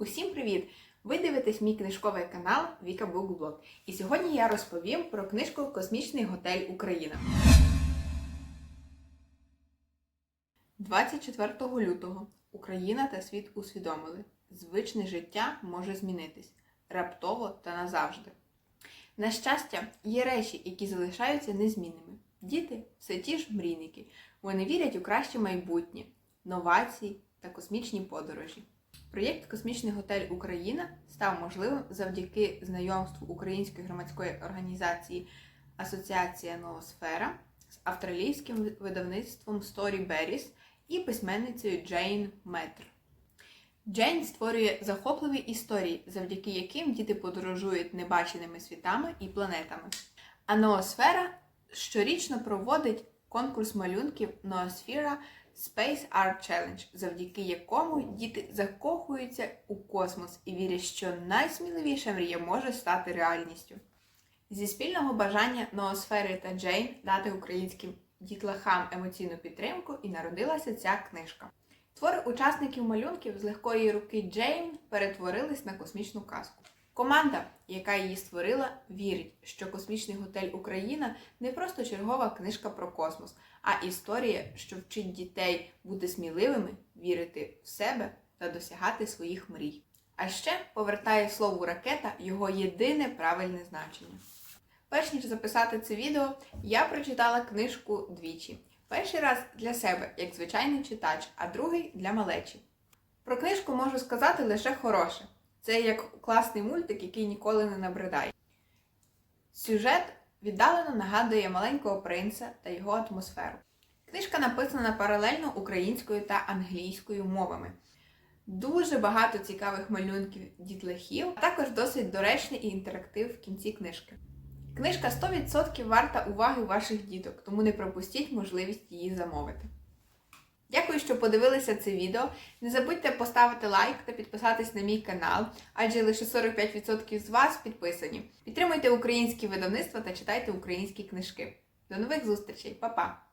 Усім привіт! Ви дивитесь мій книжковий канал Віка Букблог. І сьогодні я розповім про книжку Космічний готель Україна. 24 лютого Україна та світ усвідомили, звичне життя може змінитись раптово та назавжди. На щастя, є речі, які залишаються незмінними. Діти все ті ж мрійники. Вони вірять у краще майбутнє, новації та космічні подорожі. Проєкт Космічний готель Україна став можливим завдяки знайомству української громадської організації Асоціація Ноосфера з австралійським видавництвом Storyberries і письменницею Джейн Метр. Джейн створює захопливі історії, завдяки яким діти подорожують небаченими світами і планетами. А Ноосфера щорічно проводить конкурс малюнків Ноосфера Space Art Challenge, завдяки якому діти закохуються у космос і вірять, що найсміливіша мрія може стати реальністю. Зі спільного бажання Ноосфери та Джейн дати українським дітлахам емоційну підтримку і народилася ця книжка. Твори учасників малюнків з легкої руки Джейн перетворились на космічну казку. Команда, яка її створила, вірить, що космічний готель Україна не просто чергова книжка про космос, а історія, що вчить дітей бути сміливими, вірити в себе та досягати своїх мрій. А ще повертає слову ракета його єдине правильне значення. Перш ніж записати це відео, я прочитала книжку двічі. Перший раз для себе, як звичайний читач, а другий для малечі. Про книжку можу сказати лише хороше. Це як класний мультик, який ніколи не набридає. Сюжет віддалено нагадує маленького принца та його атмосферу. Книжка написана паралельно українською та англійською мовами. Дуже багато цікавих малюнків дітлахів, а також досить доречний і інтерактив в кінці книжки. Книжка 100% варта уваги ваших діток, тому не пропустіть можливість її замовити. Що подивилися це відео. Не забудьте поставити лайк та підписатись на мій канал, адже лише 45% з вас підписані. Підтримуйте українські видавництва та читайте українські книжки. До нових зустрічей, Па-па!